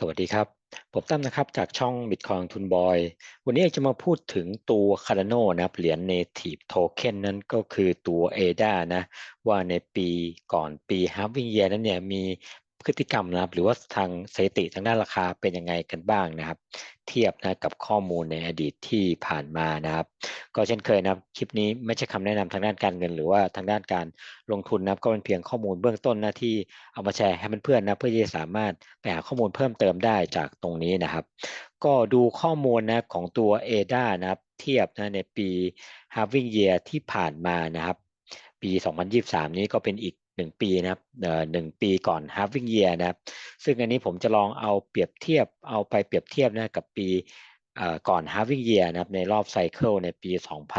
สวัสดีครับ ผมตั้มนะครับจากช่อง Bitcoin ทุนบอย วันนี้จะมาพูดถึงตัว Cardano นะครับเหรียญ Native Token นั้นก็คือตัว ADA นะ ว่าในปีก่อนปี Halving Year นั้นเนี่ยมี พฤติกรรมนะครับ หรือว่าทางสถิติทางด้านราคาเป็นยังไงกันบ้างนะครับ เทียบนะกับข้อมูลในอดีตที่ผ่านมานะครับ ก็เช่นเคยนะครับคลิปนี้ไม่ใช่คำแนะนำทางด้านการเงิน หรือว่าทางด้านการลงทุนนะครับ ก็เป็นเพียงข้อมูลเบื้องต้นนะที่เอามาแชร์ให้เพื่อนๆนะเพื่อที่จะสามารถไปหาข้อมูลเพิ่มเติมได้จากตรงนี้นะครับ ก็ดูข้อมูลนะของตัว ADA นะครับ เทียบนะในปี Having year ที่ผ่านมานะครับ ปี 2023 นี้ก็เป็นอีก หนึ่งปีนะครับหนึ่งปีก่อน halving year นะครับ ซึ่งอันนี้ผมจะลองเอาเปรียบเทียบเอาไปเปรียบเทียบนะกับปีก่อน halving year นะครับในรอบไซเคิลในปี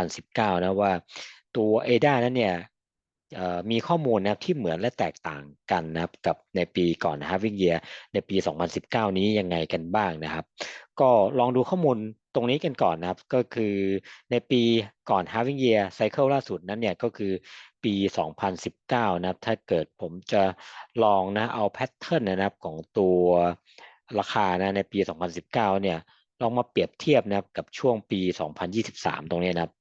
2019 นะว่าตัว ADA นั้นเนี่ยมีข้อมูลนะครับที่เหมือนและแตกต่างกันนะครับกับในปีก่อน halving year ในปี 2019 นี้ยังไงกันบ้างนะครับ ก็ลองดูข้อมูลตรงนี้กันก่อนนะครับก็คือในปีก่อน halving year cycle ล่าสุดนั้นเนี่ยก็คือ ปี 2019 นะครับ ถ้าเกิดผมจะลองนะเอาแพทเทิร์นนะครับของตัวราคานะในปี 2019 เนี่ยลองมาเปรียบเทียบนะครับกับช่วงปี 2023 ตรงนี้นะครับ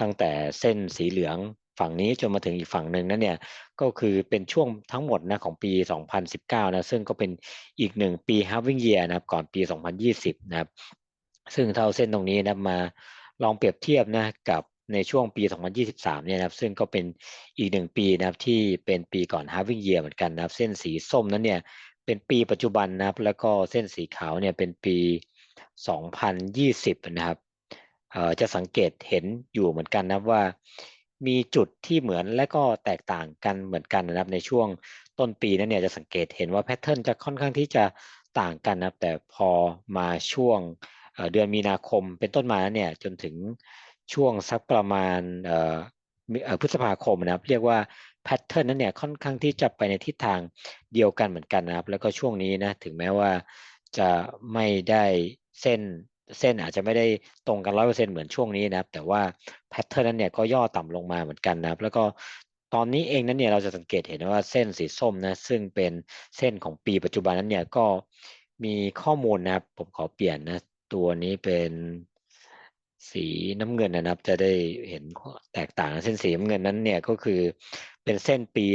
ตั้งแต่เส้นสีเหลืองฝั่งนี้จนมาถึงอีกฝั่งหนึ่งนั้นเนี่ยก็คือเป็นช่วงทั้งหมดนะของปี 2019 นะซึ่งก็เป็นอีกหนึ่งปี halving year นะครับก่อนปี 2020 นะครับ ซึ่งเท่าเส้นตรงนี้นะมาลองเปรียบเทียบนะกับ ในช่วงปี 2023 เนี่ยนะครับ ซึ่งก็เป็นอีกหนึ่งปีนะครับที่เป็นปีก่อน halving year เหมือนกันนะครับ เส้นสีส้มนั้นเนี่ยเป็นปีปัจจุบันนะครับ แล้วก็เส้นสีขาวเนี่ยเป็นปี 2020 นะครับจะสังเกตเห็นอยู่เหมือนกันนะว่า มีจุดที่เหมือนและก็แตกต่างกันเหมือนกันนะครับ ในช่วงต้นปีนั้นเนี่ยจะสังเกตเห็นว่าแพทเทิร์นจะค่อนข้างที่จะต่างกันนะครับ แต่พอมาช่วงเดือนมีนาคมเป็นต้นมาเนี่ยจนถึง ช่วงสักประมาณพฤษภาคมนะครับ เรียกว่าแพทเทิร์นนั้นเนี่ยค่อนข้างที่จะไปในทิศทางเดียวกันเหมือนกันนะครับ แล้วก็ช่วงนี้นะถึงแม้ว่าจะไม่ได้เส้นเส้นอาจจะไม่ได้ตรงกันร้อยเปอร์เซ็นเหมือนช่วงนี้นะครับ แต่ว่าแพทเทิร์นนั้นเนี่ยก็ย่อต่ำลงมาเหมือนกันนะครับ แล้วก็ตอนนี้เองนั้นเนี่ยเราจะสังเกตเห็นว่าเส้นสีส้มนะซึ่งเป็นเส้นของปีปัจจุบันนั้นเนี่ยก็มีข้อมูลนะครับ ผมขอเปลี่ยนนะ ตัวนี้เป็น สีน้ำเงินนะครับ จะได้เห็นแตกต่างเส้นสีน้ำเงินนั้นเนี่ยก็คือเป็นเส้นปี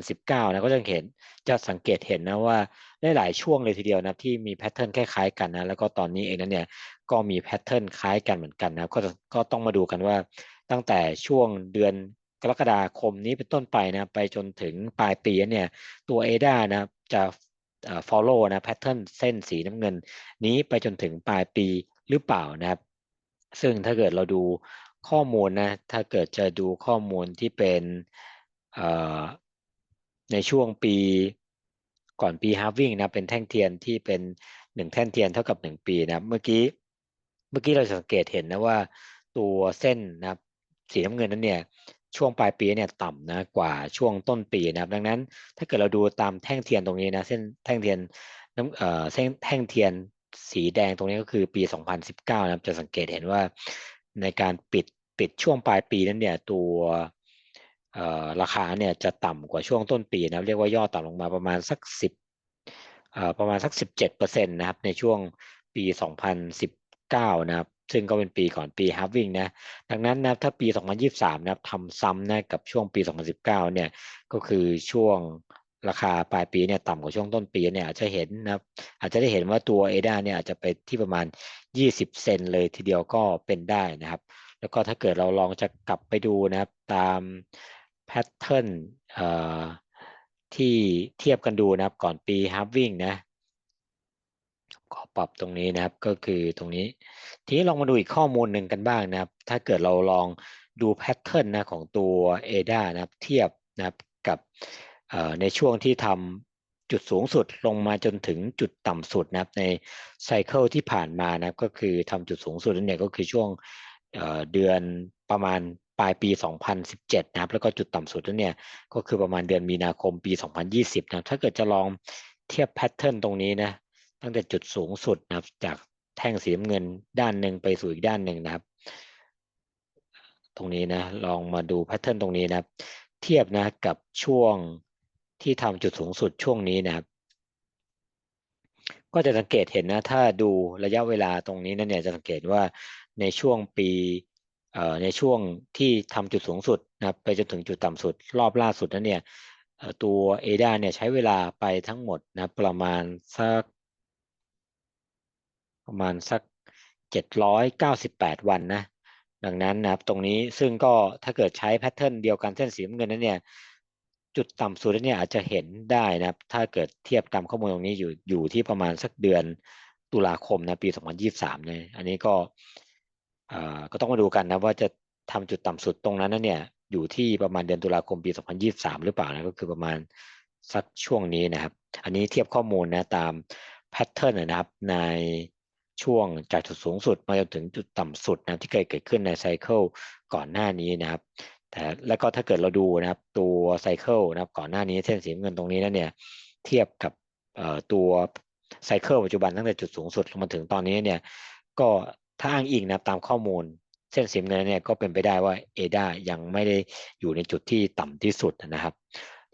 2019 นะก็จะเห็นจะสังเกตเห็นนะว่าได้หลายช่วงเลยทีเดียวนะที่มีแพทเทิร์นคล้ายๆกันนะแล้วก็ตอนนี้เองนั้นเนี่ยก็มีแพทเทิร์นคล้ายกันเหมือนกันนะก็ก็ต้องมาดูกันว่าตั้งแต่ช่วงเดือนกรกฎาคมนี้เป็นต้นไปนะไปจนถึงปลายปีเนี่ยตัว ADA นะจะ follow นะแพทเทิร์นเส้นสีน้ำเงิน นี้ไปจนถึงปลายปีหรือเปล่านะครับ ซึ่งถ้าเกิดเราดูข้อมูลนะ ถ้าเกิดจะดูข้อมูลที่เป็นในช่วงปีก่อนปีฮาร์วิ่งนะเป็นแท่งเทียนที่เป็นหนึ่งแท่งเทียนเท่ากับหนึ่งปีนะเมื่อกี้เมื่อกี้เราสังเกตเห็นนะว่าตัวเส้นนะสีน้ำเงินนั้นเนี่ยช่วงปลายปีเนี่ยต่ำนะกว่าช่วงต้นปีนะครับ ดังนั้นถ้าเกิดเราดูตามแท่งเทียนตรงนี้นะเส้นแท่งเทียนน้ำเอ่อเส้นแท่งเทียน สีแดงตรงนี้ก็คือปี 2019 นะครับ จะสังเกตเห็นว่าในการปิดปิดช่วงปลายปีนั้นเนี่ยตัวราคาเนี่ยจะต่ำกว่าช่วงต้นปีนะเรียกว่าย่อต่ำลงมาประมาณสักสิบประมาณสักสิบเจ็ดเปอร์เซ็นต์นะครับในช่วงปีสองพันสิบเก้านะครับ ซึ่งก็เป็นปีก่อนปีฮาร์วิ่งนะ ดังนั้นนะถ้าปี 2023 นะครับทำซ้ำนะกับช่วงปี 2019 เนี่ยก็คือช่วง ราคาปลายปีเนี่ยต่ำกว่าช่วงต้นปีเนี่ยอาจจะเห็นนะครับอาจจะได้เห็นว่าตัวเอดาเนี่ยอาจจะไปที่ประมาณ 20 เซนเลยทีเดียวก็เป็นได้นะครับ แล้วก็ถ้าเกิดเราลองจะกลับไปดูนะครับตามแพทเทิร์นที่เทียบกันดูนะครับก่อนปีฮาร์วิ่งนะขอปรับตรงนี้นะครับก็คือตรงนี้ ทีนี้ลองมาดูอีกข้อมูลหนึ่งกันบ้างนะครับ ถ้าเกิดเราลองดูแพทเทิร์นนะของตัว ADA นะครับเทียบนะครับกับ ในช่วงที่ทำจุดสูงสุดลงมาจนถึงจุดต่ำสุดนะครับในไซเคิลที่ผ่านมานะครับก็คือทำจุดสูงสุดนั่นเนี่ยก็คือช่วงเดือนประมาณปลายปี 2017 นะครับ แล้วก็จุดต่ำสุดนั่นเนี่ยก็คือประมาณเดือนมีนาคมปี 2020 นะถ้าเกิดจะลองเทียบแพทเทิร์นตรงนี้นะตั้งแต่จุดสูงสุดนะครับจากแท่งสีน้ำเงินด้านหนึ่งไปสู่อีกด้านหนึ่งนะครับ ตรงนี้นะลองมาดูแพทเทิร์นตรงนี้นะครับ เทียบนะกับช่วง ที่ทำจุดสูงสุดช่วงนี้นะครับ ก็จะสังเกตเห็นนะ ถ้าดูระยะเวลาตรงนี้นั่นเนี่ยจะสังเกตว่าในช่วงปีเอ่อในช่วงที่ทำจุดสูงสุดนะครับไปจนถึงจุดต่ำสุด รอบล่าสุดนั้นเนี่ยตัวเอดาเนี่ยใช้เวลาไปทั้งหมดนะประมาณสักประมาณสักเจ็ดร้อยเก้าสิบแปดวันนะดังนั้นนะครับตรงนี้ซึ่งก็ถ้าเกิดใช้แพทเทิร์นเดียวกันเส้นสีน้ำเงินนั้นเนี่ย จุดต่ำสุดเนี่ยอาจจะเห็นได้นะครับ ถ้าเกิดเทียบตามข้อมูลตรงนี้อยู่อยู่ที่ประมาณสักเดือนตุลาคมนะปี 2023เนี่ยอันนี้ก็เอ่อก็ต้องมาดูกันนะว่าจะทำจุดต่ำสุดตรงนั้นนะเนี่ยอยู่ที่ประมาณเดือนตุลาคมปี 2023 หรือเปล่านะก็คือประมาณสักช่วงนี้นะครับ อันนี้เทียบข้อมูลนะตามแพทเทิร์นนะครับในช่วงจากจุดสูงสุดมาจนถึงจุดต่ำสุดนะที่เคยเกิดขึ้นในไซเคิลก่อนหน้านี้นะครับ แต่แล้วก็ถ้าเกิดเราดูนะครับตัวไซเคิลนะครับก่อนหน้านี้เส้นสีเงินตรงนี้นั่นเนี่ยเทียบกับตัวไซเคิลปัจจุบันตั้งแต่จุดสูงสุดลงมาถึงตอนนี้เนี่ยก็ถ้าอ้างอิงนะตามข้อมูลเส้นสีเงินเนี่ยก็เป็นไปได้ว่าเอดายังไม่ได้อยู่ในจุดที่ต่ำที่สุดนะครับ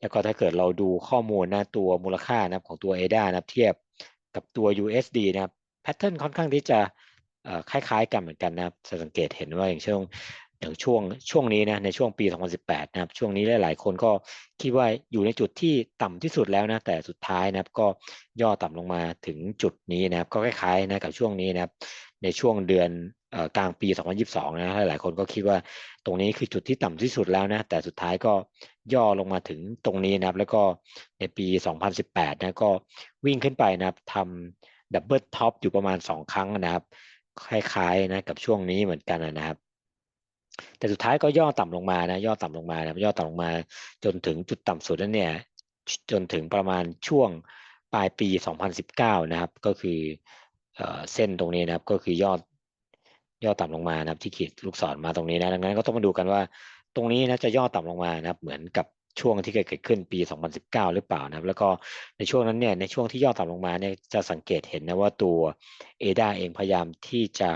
แล้วก็ถ้าเกิดเราดูข้อมูลนะตัวมูลค่านะครับของตัวเอดานะเทียบกับตัว USD นะครับแพทเทิร์นค่อนข้างที่จะคล้ายๆกันเหมือนกันนะครับจะสังเกตเห็นว่าอย่างเช่น อย่างช่วงช่วงนี้นะในช่วงปี 2018 นะครับ ช่วงนี้หลาย ๆ คนก็คิดว่าอยู่ในจุดที่ต่ำที่สุดแล้วนะแต่สุดท้ายนะครับก็ย่อต่ำลงมาถึงจุดนี้นะครับ ก็คล้ายๆนะกับช่วงนี้นะครับ ในช่วงเดือนกลางปี 2022 นะหลายๆคนก็คิดว่าตรงนี้คือจุดที่ต่ำที่สุดแล้วนะแต่สุดท้ายก็ย่อลงมาถึงตรงนี้นะครับ แล้วก็ในปี 2018 นะก็วิ่งขึ้นไปนะครับทำดับเบิลท็อปอยู่ประมาณ 2 ครั้งนะครับ คล้ายๆนะกับช่วงนี้เหมือนกันนะครับ แต่สุดท้ายก็ย่อต่ำลงมานะย่อต่ำลงมานะย่อต่ำลงมา จนถึงจุดต่ำสุดนั้นเนี่ยจนถึงประมาณช่วงปลายปี 2019 นะครับ ก็คือเส้นตรงนี้นะครับก็คือยอดย่อต่ำลงมานะครับที่ขีดลูกศรมาตรงนี้นะดังนั้นก็ต้องมาดูกันว่า ตรงนี้นะจะย่อต่ำลงมานะครับ เหมือนกับช่วงที่เกิดขึ้นปี 2019 หรือเปล่านะครับ แล้วก็ในช่วงนั้นเนี่ยในช่วงที่ย่อต่ำลงมาเนี่ยจะสังเกตเห็นนะว่าตัวเอดาเองพยายามที่จะ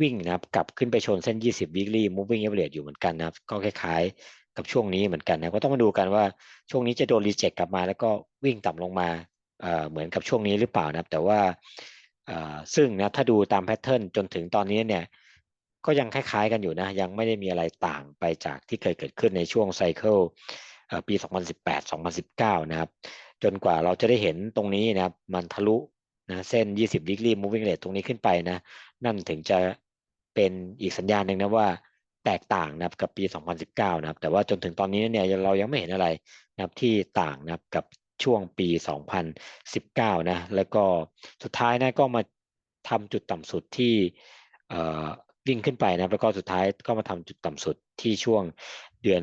วิ่งนะครับกลับขึ้นไปชนเส้น 20 weekly moving average อยู่เหมือนกันนะครับ ก็คล้ายๆ กับช่วงนี้เหมือนกันนะก็ต้องมาดูกันว่าช่วงนี้จะโดนรีเจ็คกลับมา แล้วก็วิ่งต่ำลงมาเหมือนกับช่วงนี้หรือเปล่านะครับ แต่ว่าซึ่งนะถ้าดูตามแพทเทิร์นจนถึงตอนนี้เนี่ยก็ยังคล้ายๆกันอยู่นะ ยังไม่ได้มีอะไรต่างไปจากที่เคยเกิดขึ้นในช่วงไซเคิลปี 2018-2019 นะครับ จนกว่าเราจะได้เห็นตรงนี้นะครับ มันทะลุนะเส้น 20 weekly moving rate ตรงนี้ขึ้นไปนะ นั่นถึงจะ เป็นอีกสัญญาณหนึ่งนะว่าแตกต่างนะครับกับปี 2019 นะครับ แต่ว่าจนถึงตอนนี้เนี่ยเรายังไม่เห็นอะไรนะครับที่ต่างนะครับกับช่วงปี 2019 นะ แล้วก็สุดท้ายนะก็มาทำจุดต่ำสุดที่วิ่งขึ้นไปนะแล้วก็สุดท้ายก็มาทำจุดต่ำสุดที่ช่วงเดือน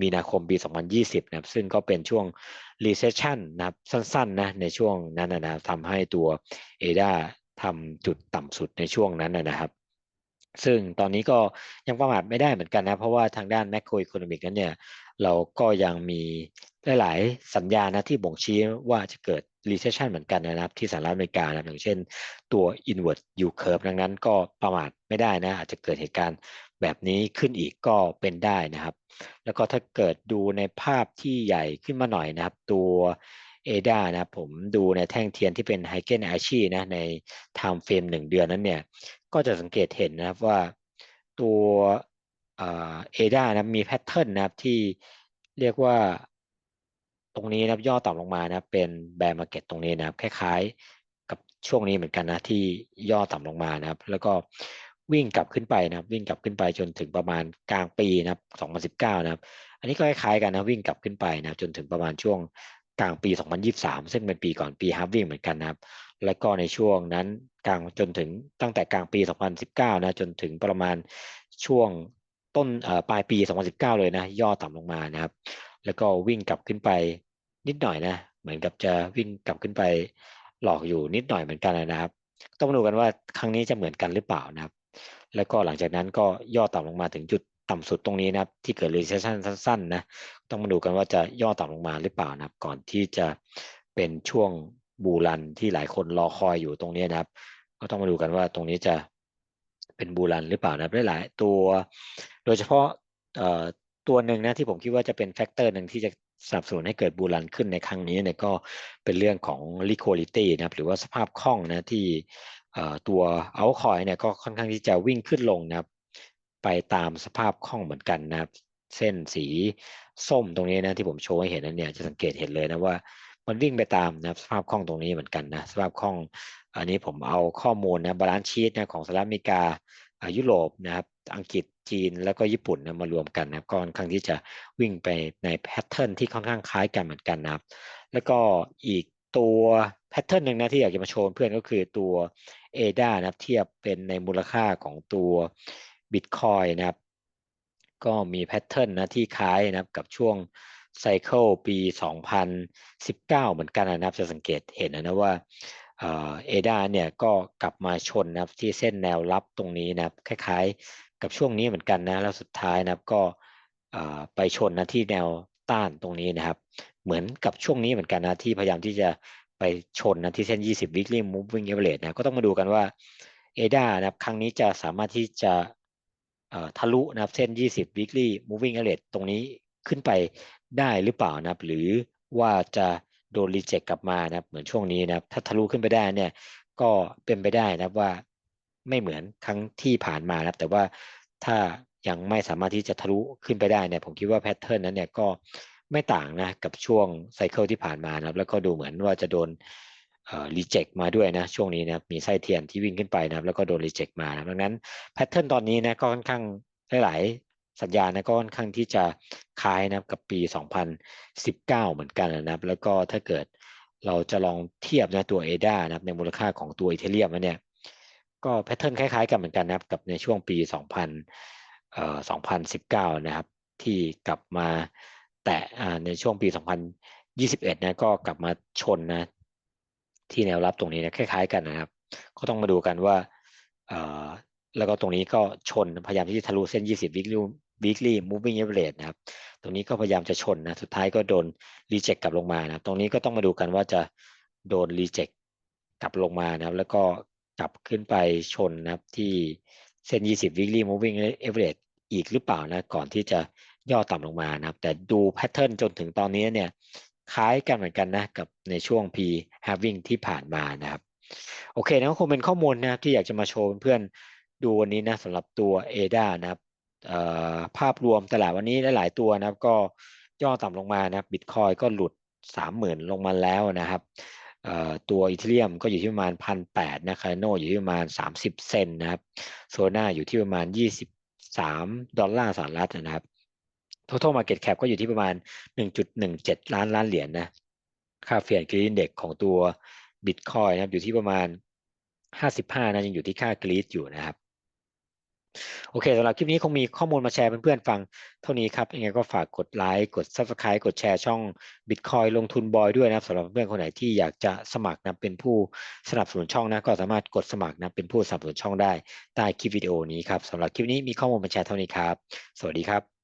มีนาคมปี 2020 นะครับ ซึ่งก็เป็นช่วง recession นะครับ สั้นๆ นะ ในช่วงนั้นนะทำให้ตัว ADA ทำจุดต่ำสุดในช่วงนั้นนะครับ ซึ่งตอนนี้ก็ยังประมาทไม่ได้เหมือนกันนะ เพราะว่าทางด้าน macro economic นั้นเนี่ย เราก็ยังมีหลาย ๆ สัญญาณนะที่บ่งชี้ว่าจะเกิด recession เหมือนกันนะครับ ที่สหรัฐอเมริกานะอย่างเช่นตัว inward yield curve ดังนั้นก็ประมาทไม่ได้นะ อาจจะเกิดเหตุการณ์แบบนี้ขึ้นอีกก็เป็นได้นะครับ แล้วก็ถ้าเกิดดูในภาพที่ใหญ่ขึ้นมาหน่อยนะครับ ตัวเอดานะผมดูในแท่งเทียนที่เป็นไฮเกนไอชีนะใน time frame หนึ่งเดือนนั้นเนี่ย ก็จะสังเกตเห็นนะครับว่าตัวเอด้านะมีแพทเทิร์นนะครับที่เรียกว่าตรงนี้นะครับย่อต่ำลงมานะเป็นแบร์มาเก็ตตรงนี้นะครับคล้ายๆกับช่วงนี้เหมือนกันนะที่ย่อต่ำลงมานะครับ แล้วก็วิ่งกลับขึ้นไปนะครับ วิ่งกลับขึ้นไปจนถึงประมาณกลางปีนะครับ 2019 นะครับ อันนี้ก็คล้ายๆกันนะวิ่งกลับขึ้นไปนะจนถึงประมาณช่วง กลางปี 2023 ซึ่งเป็นปีก่อนปีฮาร์วิ่งเหมือนกันนะครับ แล้วก็ในช่วงนั้นกลางจนถึงตั้งแต่กลางปี 2019 นะจนถึงประมาณช่วงต้นปลายปี 2019 เลยนะย่อต่ำลงมานะครับ แล้วก็วิ่งกลับขึ้นไปนิดหน่อยนะ เหมือนกับจะวิ่งกลับขึ้นไปหลอกอยู่นิดหน่อยเหมือนกันนะครับ ต้องดูกันว่าครั้งนี้จะเหมือนกันหรือเปล่านะครับ แล้วก็หลังจากนั้นก็ย่อต่ำลงมาถึงจุด ต่ำสุดตรงนี้นะครับ ที่เกิด recession สั้นๆนะต้องมาดูกันว่าจะย่อต่ำลงมาหรือเปล่านะครับ ก่อนที่จะเป็นช่วงบูรันที่หลายคนรอคอยอยู่ตรงนี้นะครับ ก็ต้องมาดูกันว่าตรงนี้จะเป็นบูรันหรือเปล่านะหลายตัว โดยเฉพาะตัวหนึ่งนะที่ผมคิดว่าจะเป็นแฟกเตอร์หนึ่งที่จะสนับสนุนให้เกิดบูรันขึ้นในครั้งนี้เนี่ยก็เป็นเรื่องของ liquidity นะครับ หรือว่าสภาพคล่องนะที่ตัวเอาคอยเนี่ยก็ค่อนข้างที่จะวิ่งขึ้นลงนะครับ ไปตามสภาพคล่องเหมือนกันนะครับ เส้นสีส้มตรงนี้นะที่ผมโชว์ให้เห็นนั้นเนี่ยจะสังเกตเห็นเลยนะว่ามันวิ่งไปตามนะสภาพคล่องตรงนี้เหมือนกันนะสภาพคล่องอันนี้ผมเอาข้อมูลนะบาลานซ์ชีตนะของสหรัฐอเมริกายุโรปนะครับอังกฤษจีนแล้วก็ญี่ปุ่นนะมารวมกันนะก็ค่อนข้างที่จะวิ่งไปในแพทเทิร์นที่ค่อนข้างคล้ายกันเหมือนกันนะครับ แล้วก็อีกตัวแพทเทิร์นหนึ่งนะที่อยากจะมาโชว์เพื่อนก็คือตัว ADA นะครับเทียบเป็นในมูลค่าของตัว Bitcoin นะครับ ก็มีแพทเทิร์นนะที่คล้ายนะครับกับช่วงไซเคิลปี 2019 เหมือนกันนะครับ จะสังเกตเห็นนะว่าเอดาเนี่ยก็กลับมาชนนะครับที่เส้นแนวรับตรงนี้นะครับคล้ายๆ กับช่วงนี้เหมือนกันนะแล้วสุดท้ายนะครับก็ไปชนนะที่แนวต้านตรงนี้นะครับ เหมือนกับช่วงนี้เหมือนกันนะที่พยายามที่จะไปชนนะที่เส้น 20 weekly moving average นะก็ต้องมาดูกันว่าเอดานะครับครั้งนี้จะสามารถที่จะ ทะลุนะครับเส้น 20 weekly moving average ตรงนี้ขึ้นไปได้หรือเปล่านะครับ หรือว่าจะโดนรีเจ็คกลับมานะครับ เหมือนช่วงนี้นะครับ ถ้าทะลุขึ้นไปได้เนี่ยก็เป็นไปได้นะครับว่าไม่เหมือนครั้งที่ผ่านมานะครับ แต่ว่าถ้ายังไม่สามารถที่จะทะลุขึ้นไปได้เนี่ยผมคิดว่าแพทเทิร์นนั้นเนี่ยก็ไม่ต่างนะกับช่วงไซเคิลที่ผ่านมานะครับ แล้วก็ดูเหมือนว่าจะโดน รีเจ็คมาด้วยนะช่วงนี้นะมีไส้เทียนที่วิ่งขึ้นไปนะแล้วก็โดนรีเจ็คมานะดังนั้นแพทเทิร์นตอนนี้นะก็ค่อนข้างหลายสัญญาณนะก็ค่อนข้างที่จะคล้ายนะกับกับปี 2019 เหมือนกันนะครับแล้วก็ถ้าเกิดเราจะลองเทียบนะตัว ADA นะครับในมูลค่าของตัวอีเทเรียมเนี่ยก็แพทเทิร์นคล้ายๆ กันเหมือนกันนะครับกับในช่วงปี 2000เอ่อ2019 นะครับที่กลับมาแตะในช่วงปี 2021 นะก็กลับมาชนนะ ที่แนวรับตรงนี้นะคล้ายๆกันนะครับ ก็ต้องมาดูกันว่าแล้วก็ตรงนี้ก็ชนพยายามที่จะทะลุเส้น 20 weekly weekly moving average นะครับ ตรงนี้ก็พยายามจะชนนะ สุดท้ายก็โดนรีเจ็คกลับลงมานะ ตรงนี้ก็ต้องมาดูกันว่าจะโดนรีเจ็คกลับลงมานะครับ แล้วก็กลับขึ้นไปชนนะครับที่เส้น 20 weekly moving average อีกหรือเปล่านะ ก่อนที่จะย่อต่ำลงมานะครับ แต่ดูแพทเทิร์นจนถึงตอนนี้เนี่ย คล้ายกันเหมือนกันนะกับในช่วง P having ที่ผ่านมานะครับ โอเคนะคงเป็นข้อมูลนะที่อยากจะมาโชว์เพื่อนดูวันนี้นะสำหรับตัว ADA นะครับภาพรวมตลาดวันนี้หลายตัวนะครับ ก็ย่อต่ำลงมานะบิตคอยก็หลุด 30,000 ลงมาแล้วนะครับตัวอีเทเรียมก็อยู่ที่ประมาณพันแปดนะคาร์โนอยู่ที่ประมาณ 30 เซนนะครับโซน่าอยู่ที่ประมาณ 23 ดอลลาร์สหรัฐนะครับ total market cap ก็อยู่ที่ประมาณ 1.17 ล้านล้านเหรียญนนะค่าเฟียนกรีนเด็กของตัวบิตคอยนะครับอยู่ที่ประมาณ 55 นะยังอยู่ที่ค่ากรีดอยู่นะครับโอเคสำหรับคลิปนี้คงมีข้อมูลมาแชร์เพื่อนๆฟังเท่านี้ครับยังไงก็ฝากกดไลค์กด Subscribe กดแชร์ช่อง Bitcoin ลงทุนบอยด้วยนะครับสำหรับเพื่อนคนไหนที่อยากจะสมัครนะเป็นผู้สนับสนุนช่องนะก็สามารถกดสมัครนะเป็นผู้สนับสนุนช่องได้ใต้คลิปวิดีโอนี้ครับสำหรับคลิปนี้มีข้อมูลมาแชร์เท่านี้ครับ สวัสดีครับ